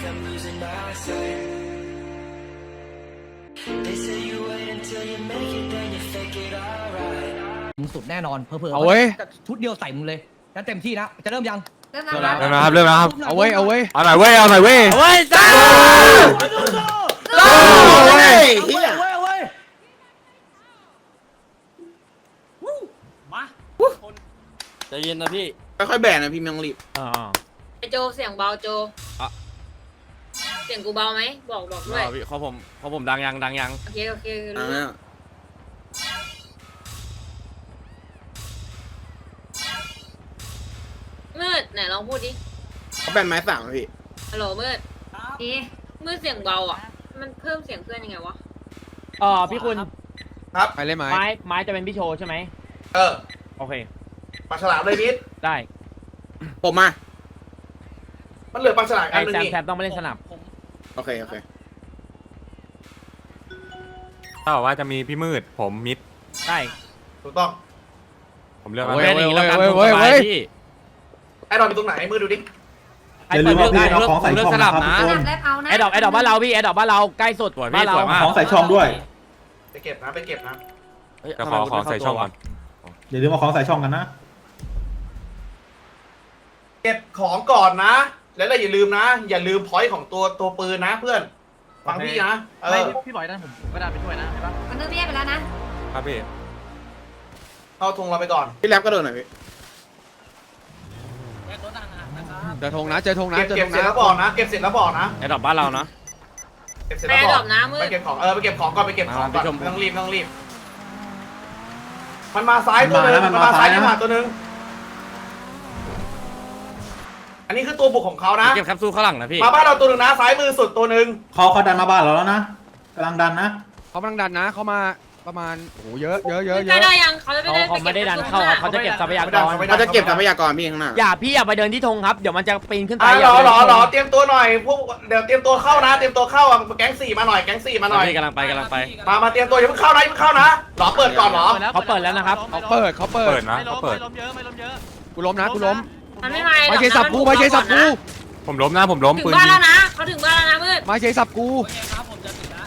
like I'm losing my sight. They say you wait until you make it, then you fake it alright. มึงสุดแน่นอนเพอเพอเอาเว้ย ชุดเดียวใส่มึงเลยแล้วเต็มที่นะจะเริ่มยังเริ่มแล้วเริ่มนะครับเริ่มนะครับเอาเว้ยเอาเว้ยเอาหน่อยเว้ยเอาหน่อยเว้ยเว้ยจ้าเอาเว้ยเอาเว้ยเอาเว้ยใจเย็นนะพี่ค่อยๆแบนนะพี่ไม่ต้องรีบอ่าไอโจเสียงเบาโจเสียงกูเบาไหมบอกบอกด้วย พี่เขาผมเขาผมดังยังดังยังโอเคโอเคอ่ารู้ มืดไหนลองพูดดิ เขาแบนไม้สามอะพี่ ฮัลโหลมืด นี่มืดเสียงเบาอะ มันเพิ่มเสียงเพื่อนยังไงวะ เออพี่คุณไปเล่นไหมไม้ไม้จะเป็นพี่โชว์ใช่ไหมเออโอเค ปลาฉลามเลยนิดได้ผมมา มันเหลือปลาฉลามไออันหนึงแซมนี่แซมต้องไปเล่นสนับ โอเค โอเค ถ้าบอกว่าจะมีพี่มืดผมมิดได้ถูกต้อง ผมเลือกเอามาเว้ยแค่นี้แล้วกันเว้ยผมเว้สยบาเว้ยยพี่ไอ้ดอนอยู่ตรงไหนมือดูดิ ไอ้เปิดเลือกได้ผมเลือกผมเลือกสลับนะสลับแล้วเอานะไอ้ดอกไอ้ดอกบ้านเราพี่ไอ้ดอกบ้านเราใกล้สุดสวยพี่บ้านเราสวยมาก ของใส่ช่องด้วย ไปเก็บนะ ไปเก็บนะ เฮ้ยจะทำขไมอกูขอไม่เข้าใส่ตัวช่องก่วะอนอย่าลืมเอาของใส่ช่องกันนะ เก็บของก่อนนะ แล้วเราอย่าลืมนะ อย่าลืมพอยต์ของตัวตัวปืนนะเพื่อนฟังพี่นะเออพี่บอยนั่นผมก็ได้ไปช่วยนะใช่ปะมันเริ่มแยกไปแล้วนะ ครับพี่เข้าทงเราไปก่อนพี่แรปก็โดนหน่อยพี่เจอธงนะเจอธงนะเก็บเจอเก็ธบงเสร็จนะแล้วบอกนะเก็บเสร็จแล้วบอกนะไอ้ดอกบ้านเรานะ เก็บเสร็จแปรแล้วบดออกกนะมืดไปเก็บของเออไปเก็บของก่อนไปเก็บของก่อนมาพี่ชมไม่ต้องรีบไม่ต้องรีบ มันมาซ้ายตัวหนึงมันมาซ้ายที่ผ่านตัวหนึง อันนี้คือตัวบุกของเขานะ เก็บแคปซูลข้างหลังนะพี่มาบ้านเราตัวหนึ่งนะซ้ายมือสุดตัวหนึ่งเขาเขาดันมาบ้านเราแล้วนะกำลังดันนะเขากำลังดันนะเขามาประมาณโอ้โหเยอะเยอะเยอะเยใกล้อะได้ยังเขาจะไปเขาเดินเขาไม่ได้ดันเข้าครับเขาจะเก็บทรัพยากรเขาจะเก็บทรัพยากรพี่ข้างหน้าอย่าพี่อย่าไปเดินที่ธงครับเดี๋ยวมันจะปีนขึ้นไปอะอย่ารอไปรเดิอนที่ธงรอเตรียมตัวหน่อยพวกเดี๋ยวเตรียมตัวเข้านะเตรียมตัวเข้าอะแก๊งสี่มาหน่อยแก๊งสี่มาหน่อยพี่กำลังไปกำลังไป มามาเตรียมตัวอย่าเพิ่งเข้านะอย่าเพิ่งเข้านะรอเปิดก่อนเหรอเขาเปิดแล้วนะครับเขาเปิดเขาเปิเปิดดนะเขาเปิดกูล้มนะกูล้ม มันไม่มาไม่ใช่สับกูไม่ใช่สับกูผมล้มนะผมล้มถึงปืนบ้านยิแล้งวนะเขาถึงบ้านแล้วนะมืดไม่ใช่สับกู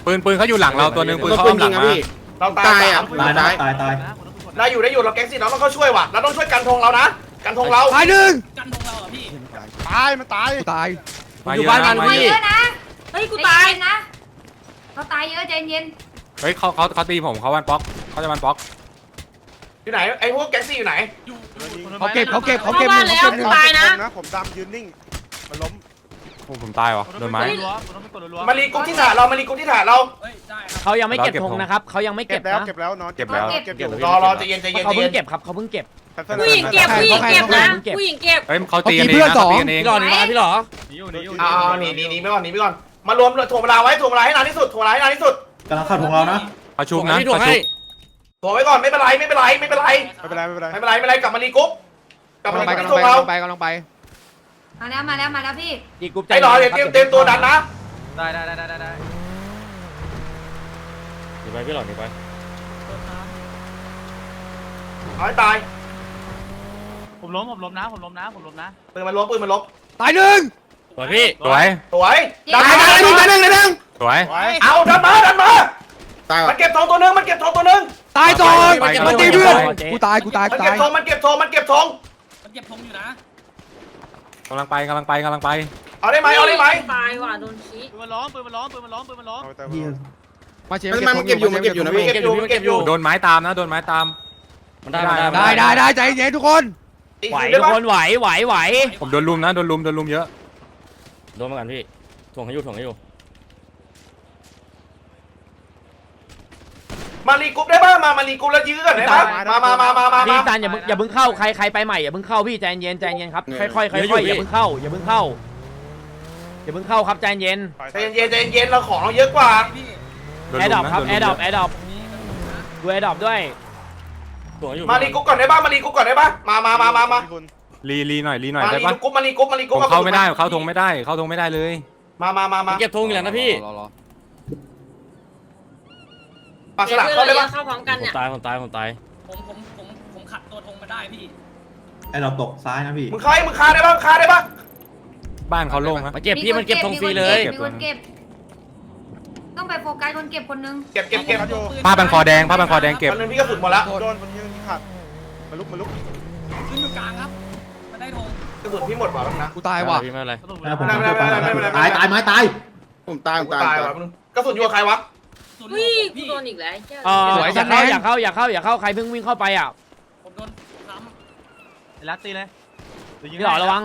ปืนปืนเขาอยู่หลังเราตัวหนึงปืนเขาปือ้อมหลัยิงงอะมาพี่เราตาตายยสาอะมตายนะตายตายได้อยู่ได้อยู่เราแก๊งสี่เราต้องเข้าช่วยว่ะเราต้องช่วยกันธงเรานะกันธงเราตายหนึ่งตายมันตายกูตายมาอยู่เยอะบ้านนะมันมามาเยเยอะอะนะเฮ้ยกูตายนะ เราตายเยอะใจเย็นเฮ้ยเขาเขาเขาตีผมเขาวันป๊อกเขาจะวันป๊อก อยู่ไหนไอ้พวกแก๊งสี่อยู่ไหนเขาเก็บเขาเก็บเข้าเขาเก็บหบ้านึ่นงแล้เขาวเก็บหนึ่งตายนะ ผมดำยืนนิ่ง มันล้มโอ้ผมตายวะโดนไม้มารีกุ๊กที่ถาดเรามารีกุ๊กที่ถาดเราเขายังไม่เก็บเราเก็บธงธงนะครับเขายังไม่เก็บนะเก็บแล้วเก็บรอรอใจเย็นใจเย็นเขาใจเพิ่เย็งนเก็บครับเขาเพิ่งเก็บผู้หญิงเก็บผู้หญิงเก็บนะผู้หญิงเก็บเฮ้ยเขาตีกันเองนะเขาตีกันเองพี่หลอดหนีมาพี่หลอดเอาเอาหนีหนีหนีไปก่อนหนีไปก่อนมารวมถ่วงเวลาไว้ถ่วงเวลาให้นานที่สุดถ่วงเวลาให้นานที่สุดกำลังเข้าถุงเรานะประชุมนะพี่ถูปกระชุให้ม ถ่วงไว้ก่อนไม่เป็นไรไม่เป็นไรไม่เป็นไรไม่เป็นไรไม่เป็นไรไม่เป็นไรไม่เป็นไรกลับมารีกุ๊กกลับมากำลังรีไปกุ๊กกำลังที่ไปถ่วงกำเราลังไปกำลังไปมาแล้วมาแล้วมาแล้วพี่อีกกรุ๊ปใจไอ้รอเดี๋ยวเตรียมเตรียมตัวดันนะได้ได้ได้ได้ได้หนีไปพี่หลอดหนีไปเอาให้ตายผมล้มผมล้มนะผมล้มนะผมล้มนะปืนมันลบปืนมันลบตายหนึ่งสวยพี่สวยสวยดันตายมาตายหนึ่งตายหนึ่งตายหนึ่งสวยเอาดันมาดันมาตายมัว่ะนเก็บทองตัวหนึงมันเก็บทองตัวหนึง ตายสองไปไปมันตีเพื่อนกูตายกูตายมักูนตาเก็บยทองมันเก็บทองมันเก็บทองกำลังไปกำลังไปกำลังไปเอาได้ไหมเอาได้ไหมตายว่ะโดนชี้ ปืนมันล้มปืนมันล้มปืนมันล้มปืนมันล้มมาเชฟมันมันเก็บอยู่มันเก็บอยู่นะพี่ เก็บอยู่เก็บอยู่โดนไม้ตามนะโดนไม้ตาม มันได้มันได้มันได้ได้ได้ใจเย็นทุกคนตีไหวคืนได้ทุกปะคนไหวไหวไหวผมโดนลุมนะโดนลุมโดนลุมเยอะโดนมากันพี่ถ่วงให้อยู่ถ่วงให้อยู่ มารีกรุ๊ปได้ป่ะมามารีกรุ๊ปแล้วยื้อกันได้ป่ะมามามามามาพี่มาตันอย่าเพิ่งอย่าเพิ่งเข้าใครใครไปใหม่อย่าเพิ่งเข้าพี่ใจเย็นใจเย็นครับค่อยๆค่อยๆอย่าเพิ่งเข้าอย่าเพิ่งเข้าอย่าเพิ่งเข้าครับใจเย็นใจเย็นใจเย็นเราของเราเยอะกว่าโดนแอร์ลุดรอมปนะครับโดนแอลุร์มดรอปเยแออะร์ดรอปดูแอร์ดรอปด้วยถ่วงให้อยู่มารีกรุ๊ปก่อนได้ป่ะมารีกรุ๊ปก่อนได้ป่ะมามามามามารีรีหน่อยรีหน่อยมาได้รีปะกรุ๊ปมารีกรุ๊ปมารีกผรุ๊ปมเข้าไม่ได้เข้าธงไม่ได้เข้าธงไม่ได้เลย มามามามาเก็บธงอยู่แล้วนะพี่รอรอ ปากฉลามเข้าได้ป่ะเข้าพร้อมกันผมเนี่ย ตายผมตายผมตายไอ้เราตกซ้ายนะพี่มึงเข้าให้มึงคาได้ป่ะคาได้ป่ะบ้านเขาโล่งนะมาเก็บพี่มันเก็บธงฟรีเลยเก็บมีคนเก็บ ต้องไปโฟกัสคนเก็บคนนึง เก็บเก็บเก็บผ้าพันคอแดงผ้าพันคอแดงเก็บ มันนึงพี่กระสุนหมดแล้วโดนมันยิงขาดมาลุกมาลุกขึ้นอยู่กลางครับมันได้ธงกระสุนพี่หมดว่ะแล้วนะกูตายว่ะ พี่ไม่เป็นไรนะผมไม่เป็นไรไม่เป็นไรไม่เป็นไรตายตายไม้ตายผมตายผมกูตายตายว่ะมึงกระสุนอยู่กับใครวะ อุ้ยกูโดนอีกแล้วไอ้เหี้ยเออสวยอย่าจัเข้างนะอย่าเข้าอย่าเข้าอย่าเข้าใครเพิ่งวิ่งเข้าไปอะผมโดนซ้รักตีเลยพี่หล่อระวัง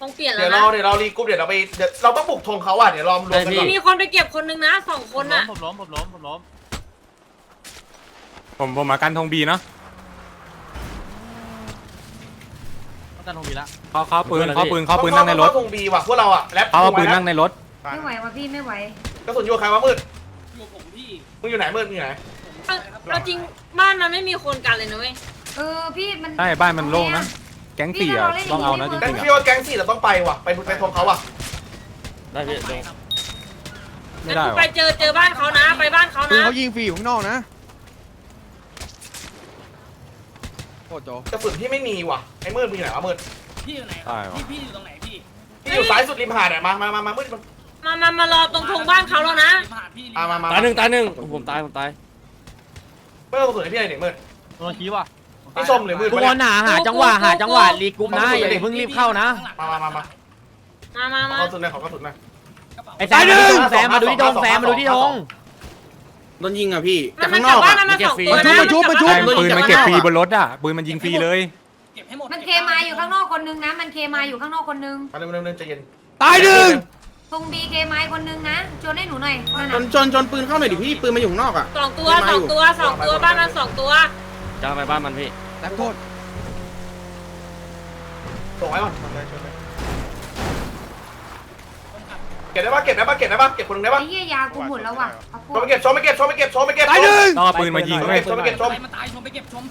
ต้องเปลี่ยนแล้เดี๋ยววนะเราเดี๋ยวเรารีกรุ๊ปเดี๋ยวเราไปเดี๋ยวเราต้องบุกธงเขาอะเดี๋ยวรอรวมกันก่อนมีคนไปเก็บคนนึงนะสองคนน่ะผมล้มผมล้มผมล้มผมผมมากันธงบีเนาะต้องการทงบีละเขาเขาปืนเขาปืนเขาปืนนั่งในรถเข้าธงบีว่ะพวกเราอะแรปเขาเอาปืนนั่งในรถ ไม่ไหวว่ะพี่ไม่ไหว กระสุนอยู่กับใครวะมืดำอยู่ผมพี่มึงอยู่ไหนมืดมึงอยู่ไหนเอาเอาจริงบ้านมันไม่มีคนกันเลยนะเว้ยเออพี่มันใช่บ้านมันโล่งนะ แก๊งสี่อะต้องเอานะจแก๊ริงงๆพี่อะว่าแก๊งสี่เราต้องไปว่ะไปไปธงเขาอะได้พี่ลงไม่งั้นได้กูหรอไปเจอเจอบ้านเขานะ ไปบ้านเขาปืนนะเขายิงฟรีอยู่ข้างนอกนะโคตรโจกระสุนพี่ไม่มีว่ะไอ้มืดมึงอยู่ไหนวะมืดพี่อยู่ไหนคใช่รับวะพี่พี่อยู่ตรงไหนพี่พี่อยู่ซ้ายสุดริมหาดเนี่ยมามามามามืด มันมามามารอตรงธงบ้านเขาแล้วนะริมหาดพี่ริมามามาตายหนึ่งตายหนึ่งผมตายผมตายเมื่อกระสุนให้พี่หน่อยดิมืดโดนชี้ว่ะพี่ส้มหรือมืดทุกวะคเนี่นยหาหาจังหวะหาจังหวะรีกรุ๊ปนะอย่าเพิ่งรีบเข้านะมามามามามามาขอมากระสุนหน่อยขอกระสุนหน่อยไอ้แซมมาดูที่ธงแซมมาดูที่ธงแซมมาดูที่ธงโดนยิงอะพี่มัจากนข้างนกลัอบกบ้านอะมันมาสองตัวมานะชุบมาชุบใช่ปืนมันเก็บฟรีบนรถอะปืนมันยิงฟรีเลยเก็บให้หมดมันเคมาอยู่ข้างนอกคนนึงนะมันเคมาอยู่ข้างนอกคนนึงมาเร็วเร็วเร็วใจเย็นตายหนึ่ง ตรงบีเคมาคนนึงนะชวนให้หนูหน่อยนั่นชน่ะนชนชนปืนเข้าหน่อยดิพี่ปืนมาอยู่ข้างนอกอะ สองตัวสองตัวสองตัวบ้านมันสองตัวจ้างไปบ้านมันพี่แต้มโทษส่งไว้ก่อนเก็บได้ปะเก็บได้ปะเก็บได้ปะเก็บคนหนึงได้ปะไอ้เหี้ยยากูหมดแล้วว่ะเอาพวชมกไปเก็บชมไปเก็บชมไปเก็บชมไปเก็บตายหนึ่งต้องเอาปืนมายิงชมไปเว้ยเก็บชมไปเก็บชมใครมาตายชมไปเก็บชม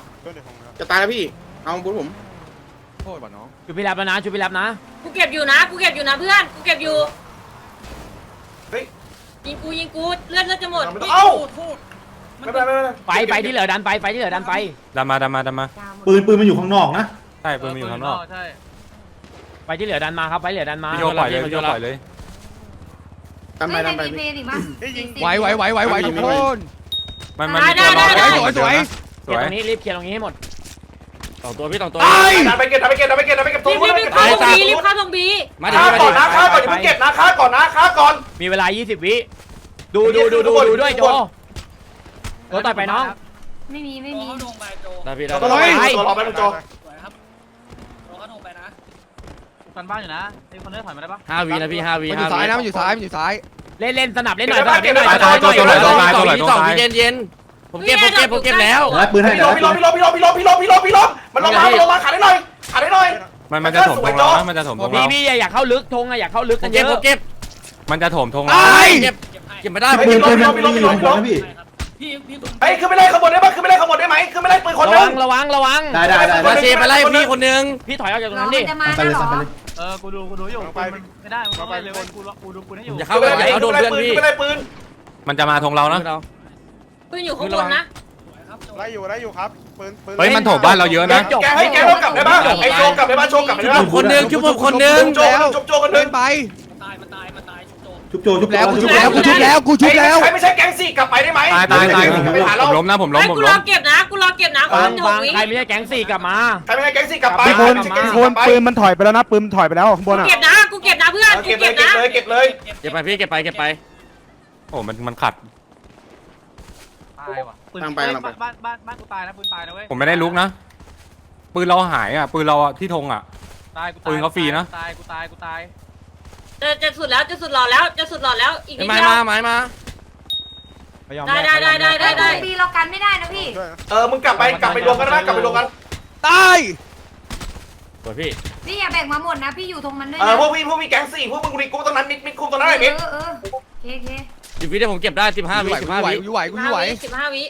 จะตายแล้วพี่ เอาบุญผม โทษว่ะน้อง ชุบพี่รับแล้วนะชุบพี่รับนะ กูเก็บอยู่นะ กูเก็บอยู่นะเพื่อน กูเก็บอยู่ เฮ้ย ยิงกูยิงกูเลือดเลือดจะหมดไม่ต้องเอ้าโทษไม่เป็นไรไม่เป็นไรไปไปที่เหลือดันไปไปที่เหลือดันไปดันมาดันมาดันมายาหมดปืนปืนมันอยู่ข้างนอกนะใช่ปืนมันอยู่ข้างนอกไปที่เหลือดันมาครับไปที่เหลือดันมาพี่โยปล่อยเลยพี่โยปล่อยเลยตามไปเฮ้ยตามไปในรีเพพี่ย์ดิมั้ยไหวไหวไหวไหวไหวทุกคนมันมันมีตัวรอได้ได้ได้สวยเคลียร์ตรงนี้รีบเคลียร์ตรงนี้ให้หมด สองตัวพี่สองตัวตายดันไปเก็บดันไปเก็บดันไปเก็บดันไปเก็บรีบรีบรีบเข้าตรงบีรีบเข้าตรงบีมาดิฆ่ามาก่ดิอนนะฆ่าก่อนอย่าเพิ่งเก็บนะฆ่าก่อนนะฆ่าก่อน มีเวลา 20 วิ ดูดูดูดูดูด้วยโจโจต่อยไปน้อง ไม่มีไม่โจมีเขาลงไปโจได้พี่ได้ตัวรอไปตัวรอไปโจสวยครับโจเขาลงไปนะกันบ้านอยู่นะไอ้คนเลือถอยมาได้ปะห้าวีนะพี่ห้าวีมันอยู่ซ้ายนะมันอยู่ซ้ายมันอยู่ซ้ายเล่นเล่นสนับเล่นหน่อยสนับเล่นหน่อยตายตัวตัวไหนตัวไหนตัวไหนสตัวองไหนพี่เย็นเย็น ผมเก็บผมเก็บผมเก็บแล้ว แล้วปืนให้พี่เดี๋ลยวมพี่ลมพี่ลมพี่ลมพี่ลมพี่ลมพี่ลมพี่ลมมันลงมามันลงมาขาดได้หน่อยขาดได้หน่อย มันมันจะถมธงเรานะมันจะถมธงพี่เราพี่อยากเข้าลึกธงอะอยากเข้าลึกผกัมนเยเก็บอะผมเก็บมันจะถมธงตายเก็บเก็บให้เก็บไม่ได้ปืนปืนมันมันอยู่ข้างบนนะพี่ใช่ครับพี่พี่คุณเฮ้ยขึ้นไปไล่ขบวนได้ปะขึ้นไปไล่ขบวนได้ไหมขึ้นไปไล่ปืนคนระนึวังงระวังระวัง ได้ได้ได้มาได้เชไปไล่พี่คนนึงพี่ถอยออกจากตรงเรานั้นดิจะมาไปได้เลยหรอไปเลยเออกูดูกูดูอยู่ไปไม่ได้มึงไปเลยกูกูดูปืนให้อยู่อย่าเข้าอย่าเข้าโดนเพื่อนพี่ขึ้นไปไล่ปืนมันจะมาธงเรานะ ปืนอยู่ข้างบนนะสวยครับโจไล่อยู่ไล่อยู่ครับปืนปืนเฮ้ยมันถมบ้านเราเยอะนะ แกให้แกเรากลับได้ปะไอโจกลับได้ปะโจกลับได้ผปะมคนนึงชุบผมคนนึงโจกันโจโจกันนึเดิงนไปมันตายมันตายมันตายโจชุบโจชุบแล้วกูชุบโจแล้วกูชุบแล้วกูชุบแล้วใครไม่ใช่แก๊งสี่กลับไปได้ไหมตายตายตายผมไปหาเราล้มนะผมล้มไอ้ผมกูรล้อมเก็บนะกูรอเก็บนะคบางนหบางวิใครไม่ใช่แก๊งสี่กลับมาใครไม่ใช่แก๊งสี่กลับไปพี่คนคนปืนมันถอยไปแล้วนะปืนถอยไปแล้วข้างบกูนอะเก็บนะกูเก็บนะเพื่อนกูเก็บเลเก็ยบเก็บนะเลยเก็บเลยเก็บไปพี่เก็บไปเก็บไปโอ้มันมันขัด ตายว่ะตามไปตามไป บ้านบ้านบ้านกูตายนะปืนตายนะเว้ยผมไม่ได้ลุกนะ ปืนเราหายอะ ปืนเราอะที่ธงอะ ตายกูปืนเขาฟรีนะตายกูตายกูตายจะจะสุดแล้วจะสุดหลอดแล้วจะสุดหลอดแล้วอีกนิดไม้เดียวมาไม้มาได้ได้ได้ได้ได้ได้บีเรากันไม่ได้นะพี่เออ มึงกลับไปกลับไปรวมกันนะกลับไปรวมกันตายสวยพี่พี่อย่าแบ่งมาหมดนะพี่อยู่ตรงมันด้วยเอนะอพวกพี่พวกพี่แก๊งสี่พวกมึงรีกูตรงนั้นมิดมิดคุมตรงนั้นหน่อยมิดเออเออโอเคโอเค สิบวิได้ผมเก็บได้สิบห้ากูวิไหวสิบกูห้าไหววิ กูไหวกูไหวสิบห้าวิ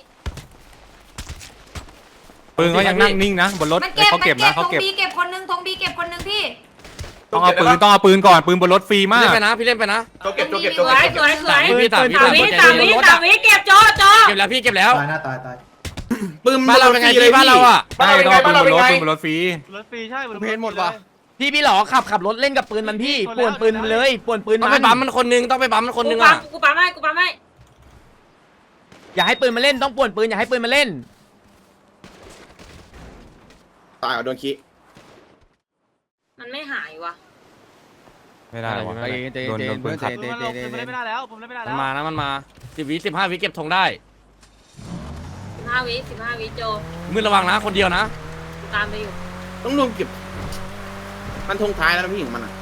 ปืนเขายังนั่งนิ่งนะบนรถมันเอ้เก็ยบเขามันเก็บเก็นะบธเขาเก็บงบีเก็บคนนึงธงบีเก็บคนนึงพี่ต้องเอาปืนต้องเอาปืนก่อนปืนบนรถฟรีมาพี่ก เล่นไปนะพี่เล่นไปนะโจเก็บโจเก็บโจสวยเก็บสวยสวยปืนพี่สามวิสามวิสามวิสามวิเก็บโจโจเก็บแล้วพี่เก็บแล้วตายหน้าตายตายปืนบ้านเราเป็นไงพี่บ้านเราอะบ้านใช่เราเป็นต้องไงเอาปืบ้านนเราบเป็นนรถไง ปืนบนรถฟรี รถฟรีใช่กูเพนหมดว่ะ พี่พี่หลอขับขับรถเล่นกับปืนมันพี่ป่วนปืนมันเลยป่วนปืนต้องมัไปนบัมมันคนนึงต้องไปบัมมันคนนึงกูปั๊อะมกูปั๊มให้กูปั๊มให้อย่าให้ปืนมาเล่นต้องป่วนปืนอย่าให้ปืนมาเล่น ตายเหรอโดนขี้มันไม่หายวะไม่ได้วะใจเย็นใจเย็นโดนใจโดเย็นนปืเพื่อนนใจขัดเย็นใจเย็นใจเย็นมันมานะมันมาสิบวิสิบห้าวิเก็บธงได้ สิบห้าวิสิบห้าวิโจมือระวังนะคนเดียวนะกูตามไปอยู่ต้องลงเก็บ มันทงท้ายแล้วนะพี่ของมันอะ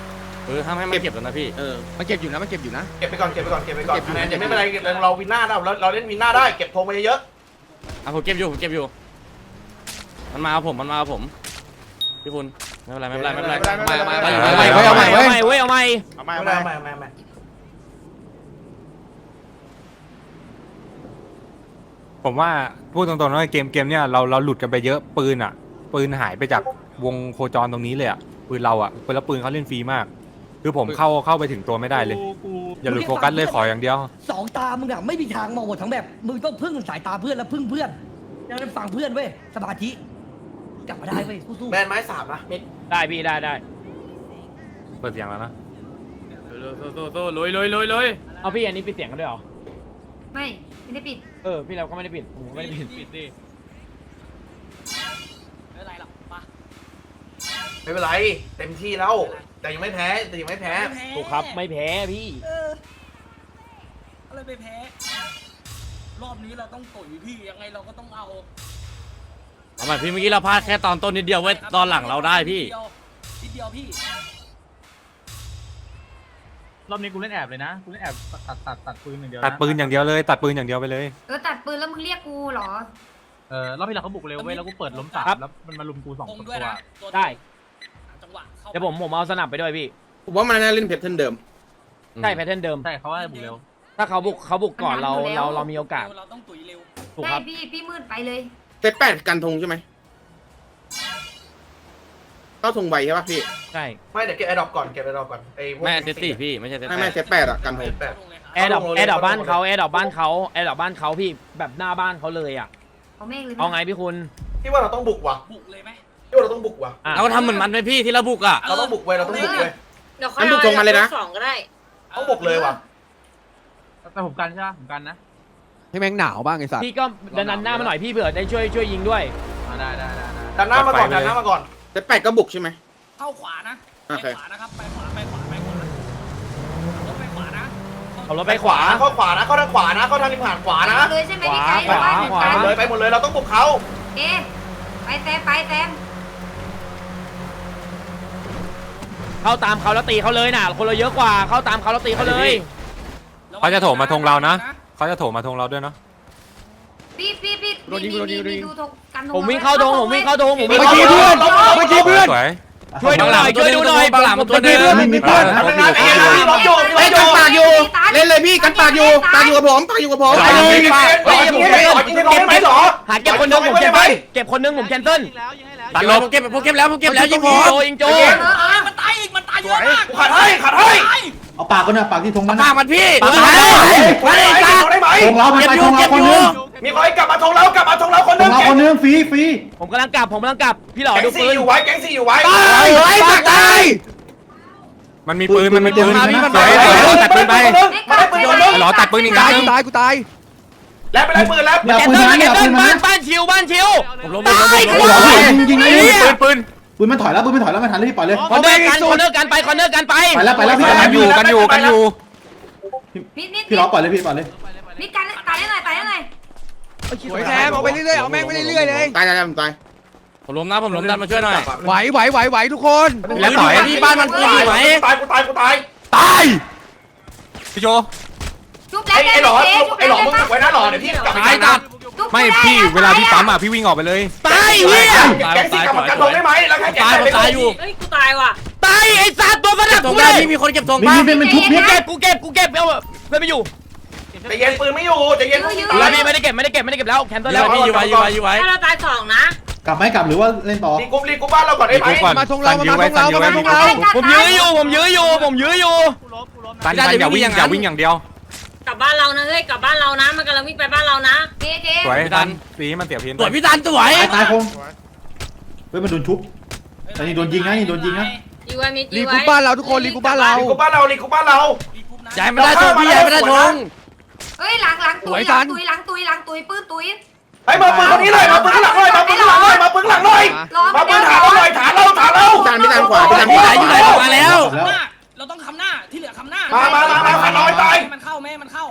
เออห้ามให้มันเก็บแล้วนะพี่ เออ มันเก็บอยู่นะมันเก็บอยู่นะ เก็บไปก่อนเก็บไปก่อนเก็บไปก่อนเก็บอยู่ คะแนนยังไม่เป็นไรเราวินหน้าได้เราเราเล่นวินหน้าได้เก็บธงไปเยอะอะผมเก็บอยู่ผมเก็บอยู่ มันมาเอาผมมันมาเอาผม พี่คุณไม่เป็นไรไม่เป็นไรไม่เป็นไรมามามาอยู่เอามาใหม่อยู่เอาใหม่เอาใหม่เว้ยเอาใหม่เอาๆไม่ไม่เอาไม่ไม่ไม่ไม่ไม่ผมว่าพูดตรงๆนะว่าเกมเกมเนี่ยเราเราหลุดกันไปเยอะปืนอะ ปืนหายไปจากวงโคจรตรงนี้เลยอะ ปืนเราอะปืนแล้วปืนเขาเล่นฟรีมาก คือผมเข้าเข้าไปถึงตัวไม่ได้เลย อย่าหลุดโฟกัสเลยขออย่างเดียว สองตามึงอะไม่มีทางมองหมดทั้งแบบมึงต้องพึ่งสายตาเพื่อนแล้วพึ่งเพื่อนยังเป็นฝั่งเพื่อนเว้ยสมาธิกลับมาได้เว้ยสู้แมนไม้สามนะมิดได้พี่ได้ได้เปิดเสียงแล้วนะลุยลุยลุยลุยเอาพี่อันนี้ปิดเสียงกันด้วยเหรอไม่ ไม่ได้ปิด เออพี่เราก็ไม่ได้ปิดผมก็ไม่ได้ปิดปิดดิ ไม่เป็นไรหรอกมา ไม่เป็นไร เต็มที่แล้ว แต่ยังไม่แพ้แต่ยังไม่แพ้ถูกครับไม่แพ้พี่ เอออะไรไปแพ้ รอบนี้เราต้องตุ๋ยพี่ยังไงเราก็ต้องเอาเอาใหม่พี่เมื่อกี้เราพลาดแค่ตอนต้นนิดเดียวเว้ยตอนหลังเราได้พี่ นิดเดียวพี่รอบนี้กูเล่นแอบเลยนะ กูเล่นแอบตัดตัดตัดปืนอย่างเดียวตัดปืนอย่างเดียวเลย ตัดปืนอย่างเดียวไปเลย เออตัดปืนแล้วมึงเรียกกูเหรอ เออรอบที่เราเขาบุกเร็วเว้ยแล้วกูเปิดล้มสามครับ แล้วมันมาลุมกูสองคงตัวด้วยนะตัวได้จังห วะเข้าเดี๋ยวผมผมเอาสนับไปด้วยพี่ ผมว่ามันน่าเล่นเพชรเทิร์นเดิม ใช่แพทเทิร์นเดิม ใช่เขาว่าบุกเร็ว ถ้าเขาบุกเขาบุกก่อนเรามันนำอยู่แล้ว เราเรามีโอกาส เราต้องตุ๋ยเร็วถูกคใช่รับ พี่พี่มืดไปเลย เซตแปดกันธงใช่ไหมเข้าธงไวใช่ป่ะพี่ ใช่ ไม่เดี๋ยวเก็บไอ้ดอกก่อนเก็บไอ้ดอกก่อนไอ้พวก ไม่เซตสี่พี่ไม่ใช่เซตไม่แปไม่ดเซตแปดอะกันธง แปด ลงเลยครับแอร์ดรอปเอาลงเลย แอร์ดรอปบ้านเอาลงเลยเขาแอร์ดรอปบ้านเขาแอร์ดรอปบ้านเขาพี่แบบหน้าบ้านเขาเลยอะ เอาเมฆเลยนะเอาไงพี่คุณพี่ว่าเราต้องบุกว่ะบุกเลยไหม พี่ว่าเราต้องบุกว่ะอะเราทำเหมือนมันไหมพี่ที่เราบุกอะ เราต้องบุกเว้ยเราต้องบุกเว้ยเดี๋ยวค่อยงั้นบุกตรงมาเลยนะสองก็ได้ต้องบุกเลยว่ะแต่ผมกันใช่ไหมผมกันนะให้แม่งหนาวบ้างไอ้สัตว์พี่ก็ดันดันหน้ามาหน่อยพี่เผื่อได้ช่วยช่วยยิงด้วย อ่าได้ได้ได้ได้ดันหน้ามาก่อนไปเลยดันหน้ามาก่อนเซตแปดก็บุกใช่ไหมเข้าขวานะโอเคไปขวานะครับไปขวาไปขวาไปขวาแล้วไปขวานะเอารถไปขวา เข้าขวานะเข้าทางขวานะเข้าทางริมหาดขวานะเลยใช่ไหมพี่ไก่ขวาหรือขวาเหมือนกันไปหมดเลยไปหมดเลยเราต้องบุกเขาเอ๊ะไปแซมไปแซม เข้าตามเขาแล้วตีเขาเลยน่ะ คนเราเยอะกว่าเข้าตามเขาแล้วตีเขาเลยเขาจะโถมมาธงเรานะเขาจะโถมมาธงเราด้วยเนาะพี่พี่พี่โดนยิงมีโดนยิงมีโดนยิงดูธงกันธงผมวิ่งเข้าดงผมวิ่งเข้าดงผมวิ่งเมื่อเข้ากี้ดเพื่อนงเมื่อกี้เพื่อนสวยช่วยดูหน่อยช่วยดูหน่อยบางหลังมันตัวเดิมมีมีเพื่อนทำงานไอ้ยังพี่ล็อกอยู่พี่ล็เฮ้อยกอกันยู่ปากอยู่เล่นเลยพี่กันปากอยู่ปากอยู่กับผมปากอยู่กับผมไอ้ยังพี่เฮ้ยยังไม่หรอจริงๆเราไม่ไหมหรอหาเก็บคนหนึงผมแคนเซิลเก็บคนหนึงผมแคนเซิล ตัดลบผมเก็บผมเก็บแล้วผมเก็บแล้วยิงพยิองโจยิงโจเออเออมันตายอีกมันตายเยอะมากขัดให้ขัดให้เอาปากกันนะปากที่ธงมันปากมันพี่ปากเอมันอมาได้ไหมได้ไหมธงเรามันไปธงเราคนนึงมีใครกลับมาทงเรากลับมาทงเราคนธนึงงเราคนนึงฟรีฟรีผมกำลังกลับผมกำลังกลับพี่หล่อแก๊ดูงซีปืนอยู่ไว้แก๊งซีอยู่ไว้ตายไว้ปากตายมันมีปืนมันมีปืนมาพี่มันสวยสวยตัดปืนไปมาได้ปืนโยนไอ้หลอตัดปืนอีกตานัยดนึกูงตายกูตาย แล้วไปได้ปืนแล้วอย่าแคนปืนเซิลนะแคอนย่าเซิปืลนบ้านะนบ้านชิวบ้านชิวผมล้มผมล้มผมโอ้ล้มโหยิงยิงเลยปืนปืนปืนมันถอยแล้วปืนมันถอยแล้วมันทันรีบปล่อยเลย คอนเนอร์กันคอนเนอร์กันไปคอนเนอร์กันไปไปแล้วไปแล้วพี่กันอยู่กันอยู่กันอยู่มิดมิดพี่ล็อกปล่อยเลยพี่ปล่อยเลยมิดกันตายได้หน่อยตายได้หน่อยสวยแซมเอาไปเรื่อยๆเอาแม่งไปเรื่อยๆเลย ตายตายตายผมตายผมล้มนะผมล้มดันมาช่วยหน่อยไหวไหวไหวไหวทุกคนแล้วต่อยพี่บ้านมันปืนอยู่ไหมตายกูตายกูตายตายพี่โจจุ๊บแล้ ไอ้วไอ้หลอไอ้หลอมึงไว้หน้าหลอเดี๋ยวพี่กลับไปตายตัดไม่พี่เวลาพี่ปั๊มอะพี่วิ่งออกไปเลยตายเฮียแก๊งซีกลับมากันทงได้ไหมแล้วแค่แก๊งตายผมตายอยู่เฮ้ยกูตายว่ะตายไอ้สัตว์ตัวสนัเก็บบธกูงเลได้ยพี่มีคนเก็บธงมีป่ะมีเป็นมันชุบนิดเก็บกูเก็บกูเก็บเอาเพื่อนไม่อยู่แต่เย็นปืนไม่อยู่แต่เย็นแล้วพี่ไม่ได้เก็บไม่ได้เก็บไม่ได้เก็บแล้วแคนเซิลแล้แล้ววพี่อยู่ไว้อยู่ไว้อยู่ไว้ถ้าเราตายสองนะกลับไหมกลับหรือว่าเล่นต่อรีกุ๊บรีกุ๊บบ้านเราก่อนได้ไหมรีกุ๊บก่อนมาทงเรามาทงเรามาทงเราผมยื้ออยู่ผมยื้ออยู่ผมยื้ออยู่ตันตันอย่าวิ่งอย่าวิ่งอย่างเดียว กลับบ้านเรานะเฮ้ยกลับบ้านเรานะ มันกำลังวิ่งไปบ้านเรานะเจ๊เจ๊สวยตันสีให้มันเสียเพียนสวยพี่ตันสวยตายตายคงเฮ้ยมันโดนชุบอันนี้โดนยิงนะนี่โดนยิงนะยีไว้มิดรียีกไว้รุ๊ปบ้านเราทุกคนรีกรุ๊ปบ้านเราลีกูบ้านเราลีกูบ้านเรามีกรุ๊ปนะย้ายไม่ได้ธงพี่ย้ายไม่ได้ธงเฮ้ยหลังหลังตุยสวยหสัลันงตุยหลังตุยหลังตุยปื้นตุยไอ้มาปืนคนนี้เลยมาปืนข้างหลังหน่อยมาปืนข้างหลังหน่อยมาปืนข้างหลังหน่อยรอมาไม่ปืนได้ฐานเราหน่อยฐานเราฐานเราพี่ตามพี่ตามขวาพี่ตามพี่พี่ไหนตามอยู่ไหนออกมาแล้วคำหน้า เราต้องคำหน้าที่เหลือคำหน้ามามามามาฐานน้อยตายมันเข้าแม่มันเข้า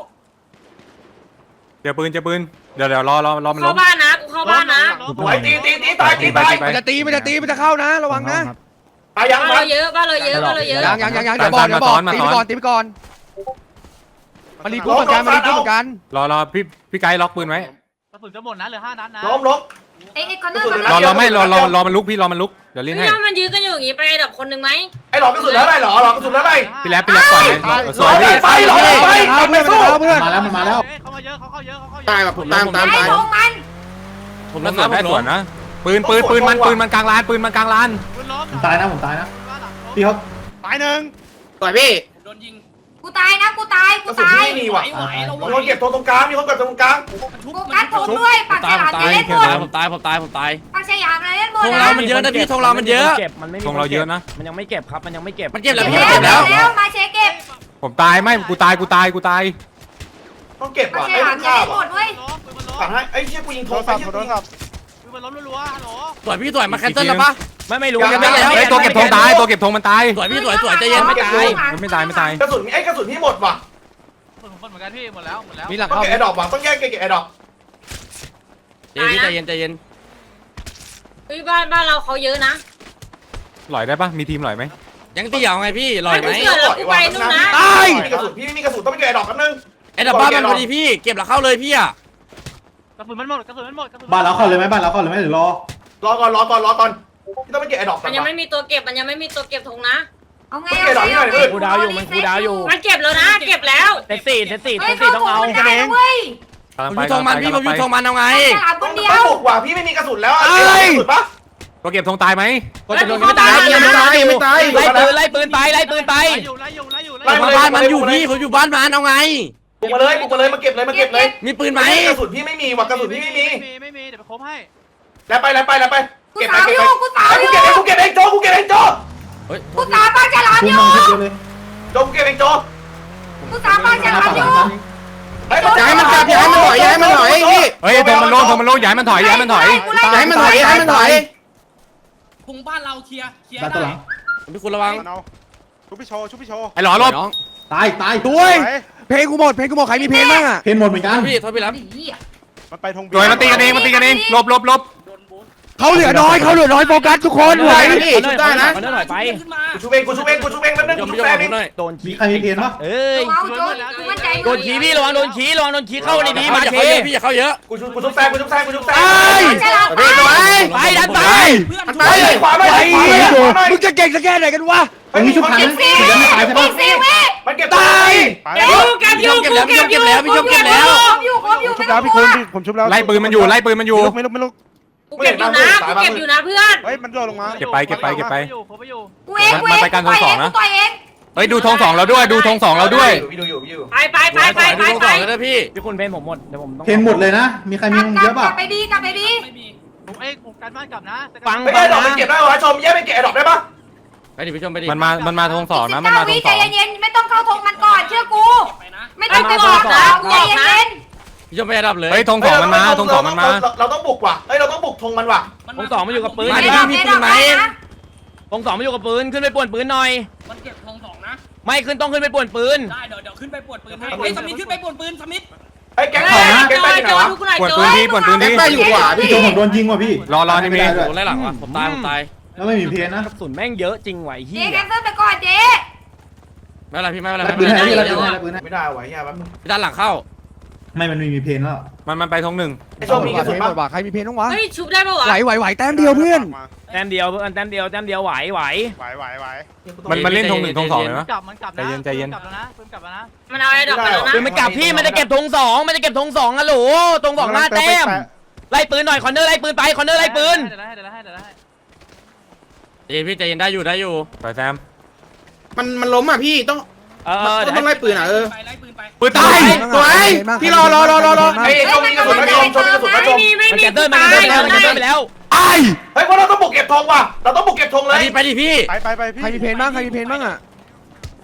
เดี๋ยวปืนเดี๋ยวปืน เดี๋ยวเดี๋ยวรอรอรอมันเข้าล้มบ้านนะกูเข้าบ้านนะไอ้ตีตีตีตายตีตายไปมันจะตีมันจะตีมันจะเข้านะ ระวังนะตายยังบ้านมาเราเยอะบ้านเราเยอะบ้านเราเยอะยังยังยังยังเดี๋ยวบอกเดี๋ยวบอกตีไปก่อนตีไปก่อนมันรีกรุ๊ปเหมือนกันมันรีกรุ๊ปเหมือนกันรอรอพี่พี่ไกด์ล็อกปืนไว้กระสุนจะหมดนะเหลือห้านัดนะล้มล้ม ไอ้ไอ้คอนเนอร์กระสุนคอนเนอร์รอรอไม่รอรอรอมันลุกพี่รอมันลุกเดี๋ยวเล่นให้ถ้ามันยื้อกันอยู่อย่างงี้ไปดับคนหนึ่งไหมไอ้หลอกกระสุนแล้วไรหรอหลอกกระสุนแล้วไรพี่แรปพี่แรปก่อนเลยรอสหลวอยกพี่ไปหลอกไปเอาเพื่อนสู้เอาเพื่อนมาแล้วมันมาแล้วเขามาเยอะเขาเข้าเยอะเขาเข้าเยอะตายแบบผมตามตามไอ้ตายธงมันผมแล้รัวบสวนน้ำได้ผมสวนนะปืนปืนปืนมันปืนมันกลางลานปืนมันกลางลานปืนล้มตายนะผมตายนะพี่เขาตายหนึ่งต่อยพี่โดนยิง กูตายนะกูตายกกูระสุนตายที่ไม่มีว่ะไหวเรามีคนเก็บตัวตรงกลางมีคนเก็บตัวตรงกลางโฟกัสธงด้วยปากตาฉยผมลามตายเล่นหมดผมตายผมตายผมตายปากฉลามเล่นหมดธงนะเรามันเยอะนะพี่ธงเรามันเยอะเก็บมันไม่มีทงเราเยอะนะ มันยังไม่เก็บครับมันยังไม่เก็บมันเก็บแล้วเก็พี่บมันแล้เก็บแล้ววมาเชเก็บผมตายไม่กูตายกูตายกูตาย ต้องเก็บปากว่ะฉไอ้ลามข้าเล่นหมว่ะดเว้ยล้มปืนมันล้มฝังให้ไอ้เชี่ยกูยิงโทรไปเชี่ยกูยิงปืนมันล้มรัวๆฮัลโหลสวยพี่สวยมาแคนเซิลแล้วปะ ไม่ไม่รู้ยังไม่ไม่ไม่เฮ้ยตัวเก็บธงตายตัวเก็บธงมันตายสวยพี่สวยสวยใจเย็นไม่ไม่ตาตายยไม่ตายไม่ตายกระสุนไอ้กระสุนที่หมดว่ะปืนของคนเหมือนกันพี่หมดแล้วหมดแล้วมีหลังต้องเข้าเก็บไอ้ดอกว่ะต้องแยกเก็บไอ้ดอกใจเย็นพี่ใจเย็นใจเย็นเฮ้ยบ้านบ้านเราเขาเยอะนะหลอยได้ปะมีทีมหลอยไหมยังตีเหยาไงพี่ลอยไหมเกิดแล้วกูไปนู่นนะตายมีกระสุนพี่ไม่มีกระสุนต้องไปเก็บไอ้ดอกกันนึงไอ้ดับบ้านมันพอดีพี่เก็บแล้วเข้าเลยพี่อะกระสุนมันหมดกระสุนมันหมดกระสุนบ้านเราเข้าเลยไหมบ้านเราเข้าเลยไหมหรือรอรอก่อนรอก่อนรอก่อน พี่ต้องไปเก็บไอ้ดอกกัมันนยังไม่มีตัวเก็บ มันยังไม่มีตัวเก็บธงนะ เอาไงไม่เก็บดอกนี่หน่อยเพื่อนกูดาวอยู่มันกูดาวอยู่มันเก็บแล้วนะ เก็บแล้ว เซตสี่เซตสี่เฮ้เซยตสี่ต้องเอาเข้าธงมันได้นะเว้ยกำลังผมไปอยู่ทงมันพี่ผมอยู่ทงมันเอาไงฉลามคต้องนเดีต้ยองวบุกว่ะพี่ไม่มีกระสุนแล้วไอ้กระสุนปะตัวเก็บธงตายไหมก็จะโดนไม่ตายยังไม่ตายไม่ตาย ไล่ปืนไล่ปืนไปไล่ปืนไปไล่อยู่ไล่อยู่ไล่อยู่ผมมาบ้านมันอยู่พี่ผมอยู่บ้านมันเอาไง บุกมาเลยบุกมาเลยมาเก็บเลยมาเก็บเลยมีปืนไหมกระสุนพี่ไม่มีว่ะกระสุนพี่ไม่มีไม่มีไม่มีเดี๋ยวไปครบให้แล้วไปแล้วไปแล้วไป กูเก็บไปสาวเก็อบไปยู่กูสาวไอ้อกูยู่เก็บเองกูเก็บเองโจกูเก็บเองโจเฮ้ยกูสาวปากฉลามพุ่องยู่มาเยอะเลยโจกูเก็บเองโจกูสาวปากฉลามอยู่ย้ายมันกลับย้ายมันถอยย้ายมันถอยพี่เฮ้ยธงมันโล่งธงมันโล่งอย่าให้มันถอยอย่าให้มันถอยย้ายมันถอยย้ายมันถอยพุงบ้านเราเคลียร์เคลียร์บ้านตัวหลัได้งพี่คุณระวังชุบพี่โชชุบพี่โชไอ้หลอลบน้องตายตายด้วยเพลงกูหมดเพลงกูหมดใครมีเพลงบ้างอะเพนหมดเหมือนกันพี่โทษพี่รับเหี้ยมันไปธงโดยมันตีกันเองมันตีกันเองลบลบลบ เขาเหลือน้อยเขาเหลือน้อยโฟกัสทุกคนไหวพี่ชุบได้นะขอเดินหน่อยไปขึ้นมากูชูเองกูชูเองกูชูเองแป๊บนึงยอมกูพี่ชูยอมแฟนผเอมงหน่อยโดนมีขี้ใครมีเพนปะเอ้ยเอาโจนกูมั่นใจโดนขี้พี่ระวังโดนขี้ระวังโดนขี้เข้าดีๆมาอย่าเชเข้าเยอะพี่อย่าเข้าเยอะกูชูกูชูแฟนกูชูแฟนกูชูแฟนฉลามไปไปดันไปเพื่อนไปเลยขวาไปไปขวาไปขวาไปมึงจะเก่งสักแค่ไหนกันวะตรงนี้ชุบทันนะถึงจะไม่ตายใช่อีปะกสี่วิมันเก็บตายเก็บอยู่เก็บอยู่เก็บแล้วพี่ยอมเก็บแล้วพี่ยอมเก็บแล้วครบอยู่ครบอยู่ชุบแล้วพี่คุณผมชุบแล้วไล่ปืนมันอยู่ไล่ปืนมันอยู่ไม่ลุกไม่ลุก กูเก็บอยู่นะกูเก็บอยู่นะเพื่อนเฮ้ยมันโดนลงมา เก็บไปเก็บไปเก็บไปอยู่ครบไปอยู่ กูเองกูเองกูต่อยเองกูต่อยเองเฮ้ยดูธงสองเราด้วยดูธงสองเราด้วยพี่ดูอยู่พี่ดูอยู่ไปไปไปไปไปดูไปต่อเลยนะพี่พี่คุณเพนผมหมดเดี๋ยวผมต้องเพนหมดเลยนะ มีใครมีกลับกเยลัอะบกป่ะลับไปดีกลับไปดีไม่มีผมเอ้ยผมการบ้านกลับนะฟังไม่ได้ดอกมันเก็บได้เหรอชมแยกไปเก็บดอกได้ปะไปดิพี่ชมไปดิมันมามันมาธงสองนะมันเก้ามาธวิงสใจองเย็นๆไม่ต้องเข้าธงมันก่อนเชื่อกูไปนะไม่ต้องไปบอกนะใจเย็น พี่ชมไประดับเลยเฮ้ยธงสองมันมาธงสองมันมาเราต้องบุกว่ะเฮ้ยเราต้องบุกธงมันว่ะธงสองมาอยู่กับปืนๆมาดิเดอกเดอกได้นะธงสองมาอยู่กับปืนขึ้นไปป่วนปืนหน่อย มันเก็บทองสองนะ ไม่ขึ้นต้องขึ้นไปป่วนปืน ได้เดี๋ยวเดี๋ยวขึ้นไปปวดปืนให้เฮ้ยสมิธขึ้นไปปวดปืนสมิธไอ้แก๊งโจของนะ แก๊งไปที่ไหนโจวะทุกคนหน่อยปวดโจปืนที่ปวดปืนที่แป้อยู่ขวาพี่โจผมโดนยิงว่ะพี่รอรอนี่มีไได้ด้วยโดนไล่หลังวะผมตายผมตายแล้วไม่มีเพนนะ กระสุนแม่งเยอะจริงไหวเฮีเจ๊ยแคนเซิลไปก่อนเจ๊ไม่เป็นไรพี่ไม่เป็นไรรับไม่ปืนเป็นให้ไรพี่รับปืนให้รับปืนให้ไม่ได้ว่ะเฮียแป๊บนึงพี่ด้านหลังเข้า ไม่มันไม่มีเพนแล้วมันมันไปธงหนึ่งไอ้ชมมีกระสุนหมปะดว่ะใครมีเพลงต้องวะเฮ้ยชุบได้ปะวะไหวไหวไหวแต้มเดียวเพื่อนแต้มเดียวเพื่อนแต้มเดียวแต้มเดียวไหวไหวไหวไหวไหวมันมันเล่นธงหนึ่งธงสองเลยนะกลับมันกลับนะใจเย็นใจเย็นกลับแล้วนะปืนกลับแล้วนะมันเอาไอ้ดอกไปแล้วนะปืนมันกลับพี่มันจะเก็บธงสองมันจะเก็บธงสองอะโหลธงสองหน้าแต้มไล่ปืนหน่อยคอนเนอร์ไล่ปืนไปคอนเนอร์ไล่ปืนเดี๋ยวให้เดี๋ยวให้เดี๋ยวให้ใจเย็นพี่ใจเย็นได้อยู่ได้อยู่ไปแซมมันมันล้มอะพี่ต้องเออเดี๋ยวต้องไล่ปืนอะเออไปไล่ปืนไปปืนตายสวยพี่รอรอรอรอรอไอ้ชมมีกระสุนไหมชมชมมีกระสุนไหมชมไม่มีไม่มันมีแกเตอร์มันแกเตอร์ไปแล้วมันแกเตอร์ไปแล้วไอ้เฮ้ยไม่ว่าเราต้องบุกเก็บธงว่ะเราต้องบุกเก็บธงไปเลยดิไปดิพี่ไปไปไปใครมีเพนบ้างใครมีเพนบ้างอะ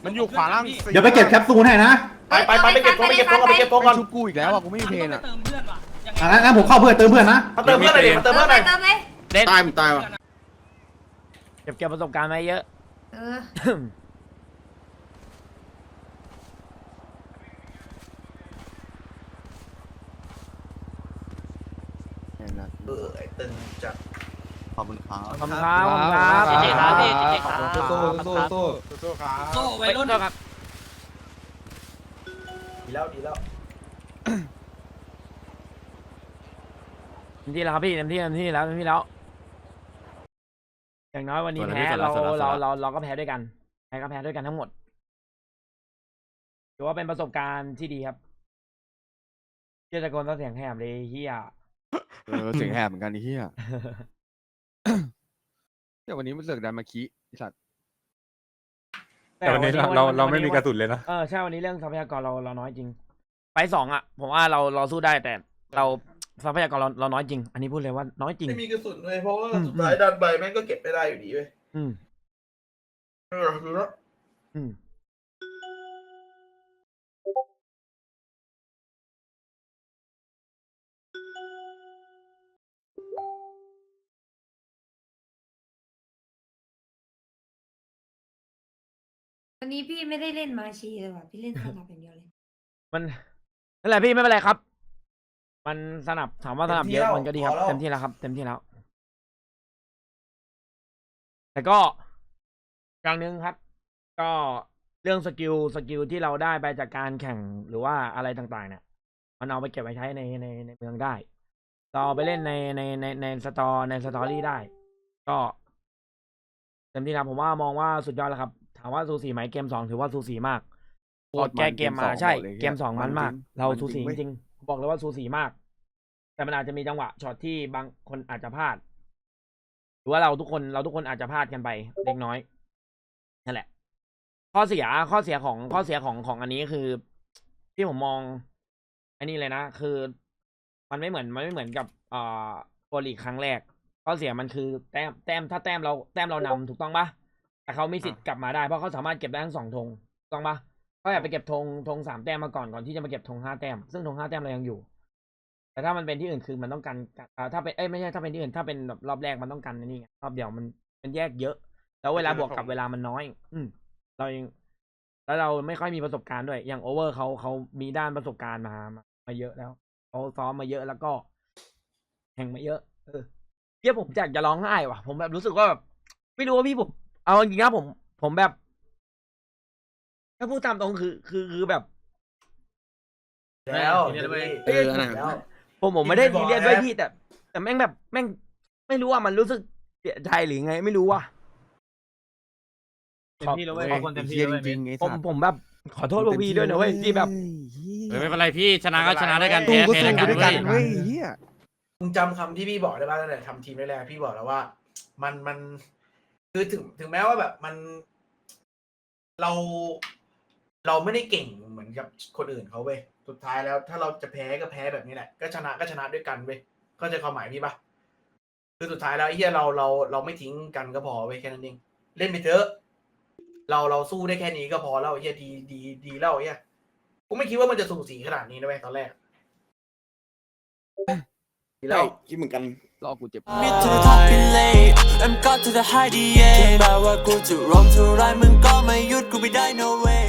มันอยู่ขวาล่างเดี๋ยวไปเก็บแคปซูลให้นะไปไปไปไปเก็บธงไปเก็บธงไปเก็บธงไปก่อนชุบกูอีกแล้วอะกูไม่มีเพนอะเติมเพื่อนว่ะยังไงอะงั้นงั้นผมเข้าเพื่อนเติมเพื่อนนะมาเติมเพื่อนหน่อยดิมาเติมเพื่อนหน่อยเติมเลยเด็ดตายผมตายว่ะเก็บเก็บประสบการณ์มาเยอะ เออเออไอ้ตึงจัดขอบคุณครับขอบคุณครับขอบคุณครับขอบคุณครับสู้สู้สู้สู้ๆครับโซ่ไปวัยรุ่นครับดีแล้วดีแล้วเต็มที่แล้วครับพี่เต็มที่เต็มที่แล้วเต็มที่แล้ว อย่างน้อยวันนี้สวยแล้วแพ้พี่เราสวยแล้วสวยแล้วเราเราเราก็แพ้ด้วยกันแพ้ก็แพ้ด้วยกันทั้งหมดถือว่าเป็นประสบการณ์ที่ดีครับเฮียตะโกนต้องเสียงแหบเลยเฮีย เออ เสียงแหบเหมือนกันไอ้เหี้ยเดี๋ยววันนี้มันเสือกดันมาขี้ไอ้สัตว์แต่วันนี้เราเราเราไม่มีกระสุนเลยนะ เออใช่วันนี้เรื่องทรัพยากรเราเราน้อยจริง ไปสองอะ ผมว่าเราเราสู้ได้แต่เราทรัพยากรเราเราน้อยจริง อันนี้พูดเลยว่าน้อยจริง ไม่มีกระสุนเลยเพราะว่าอืม สุดท้ายดันไปแม่งก็เก็บไม่ได้อยู่ดีเว้ยอืม เออดูแล้วอืม วันนี้พี่ไม่ได้เล่นมาชีเลยว่ะ พี่เล่นสลับอย่างเดียวเลย มันนั่นแหละพี่ไม่เป็นไรครับ มันสนับถามว่าสนับเยอะมันก็ดีครับเต็มที่แล้วครับ เต็มที่แล้ว แต่ก็อย่างหนึ่งครับ ก็เรื่องสกิลสกิลที่เราได้ไปจากการแข่งหรือว่าอะไรต่างๆ เนี่ยมันเอาไปเก็บไว้ใช้ในในในเมืองได้ต่อไปเล่นในในในในสตอในสตอรี่ได้ ก็เต็มที่แล้วผมว่ามองว่าสุดยอดแล้วครับ ถามว่าสูสีไหมเกมสองถือว่าสูสีมากโคตรมันแก้เกมมาเกมสองใช่บอกเลยเกมสองมัมันนมากจริงเรามันสูสีจริงเว้ยจริงๆบอกเลยว่าสูสีมาก แต่มันอาจจะมีจังหวะช็อตที่บางคนอาจจะพลาด หรือว่าเราทุกคนเราทุกคนอาจจะพลาดกันไปเล็กน้อยนั่นแหละ ข้อเสียข้อเสียของข้อเสียของของอันนี้คือ ที่ผมมอง อันนี้เลยนะคือ มันไม่เหมือนมันไม่เหมือนกับเอ่อโปรลีกครั้งแรก ข้อเสียมันคือแต้มแต้มถ้าแต้มเราแต้มเรานำถูกต้องปะ แต่เขามีสิทธิ์กลับมาได้เพราะเขาสามารถเก็บได้ทั้งสองธงถูกต้องปะเขาอยากไปเก็บธงธงสามแต้มมาก่อนก่อนที่จะมาเก็บธงห้าแต้มซึ่งธงห้าแต้มเรายังอยู่ แต่ถ้ามันเป็นที่อื่นคือมันต้องการอ่าถ้าเป็นเอ้ยไม่ใช่ถ้าเป็นที่อื่นถ้าเป็นแบบรอบแรกมันต้องกันนี่ไงรอบเดียวมันมันแยกเยอะ แล้วเวลาบวกกับเวลามันน้อย อืมเรายังแล้วเราไม่ค่อยมีประสบการณ์ด้วย อย่างโอเวอร์เขาเขามีด้านประสบการณ์มามามาเยอะแล้วเขาซ้อมมาเยอะแล้วก็แข่งมาเยอะ เออเพี่ยผมอยากจะร้องไห้ว่ะ ผมแบบรู้สึกว่าแบบไม่รู้ว่าพี่ผม เอาจริงๆนะผม ผมแบบ ถ้าพูดตามตรงคือ คือคือแบบ แล้วเดี๋ยวไปเออนะแล้ว ผมผมไม่ได้พี่ซีบอกเรียสด้วยแล้วพี่แต่ แต่แม่งแบบแม่งไม่รู้ว่ามันรู้สึกเสียใจหรือไง ไม่รู้ว่ะเต็มที่แล้วเว้ยขทุอบกคนเต็มที่เหี้ยแล้วจเว้ยริงๆไอ้ผมสัตว์ผมแบบขอโทษพวกพี่ด้วยนะเว้ยที่แบบ เออไม่เป็นไรพี่ชนะก็ชนะด้วยกันสู้แพ้ก็แพ้สู้ด้วยไปกันด้วยกันเว้ยเว้ยเหี้ยมึงจำคำที่พี่บอกได้บ้างตั้งแต่ทำทีมแรกๆพี่บอกแล้วว่า มันมัน คือถึงถึงแม้ว่าแบบมันเราเราไม่ได้เก่งเหมือนกับคนอื่นเขาเว้ยสุดท้ายแล้ว ถ้าเราจะแพ้ก็แพ้แบบนี้แหละ ก็ชนะก็ชนะด้วยกันเว้ยเข้าใจความหมายพี่ปะคือสุดท้ายแล้วไอ้เฮียเราเราเราไม่ทิ้งกันก็พอเว้ยแค่นั้นเองเล่นไปเถอะ เราเราสู้ได้แค่นี้ก็พอแล้วไอ้เฮียดีดีดีแล้วไอ้เฮียกูไม่คิดว่ามันจะสูสีขนาดนี้นะเว้ยตอนแรกดีแล้วคิดเหมือนกัน รอกูเจ็บ มิด to the top ไปเลย I'm got to the high ดีเย่ถึงแม้ว่ากูจะร้องเท่าไรมึงก็ไม่หยุดกูไม่ได้ no way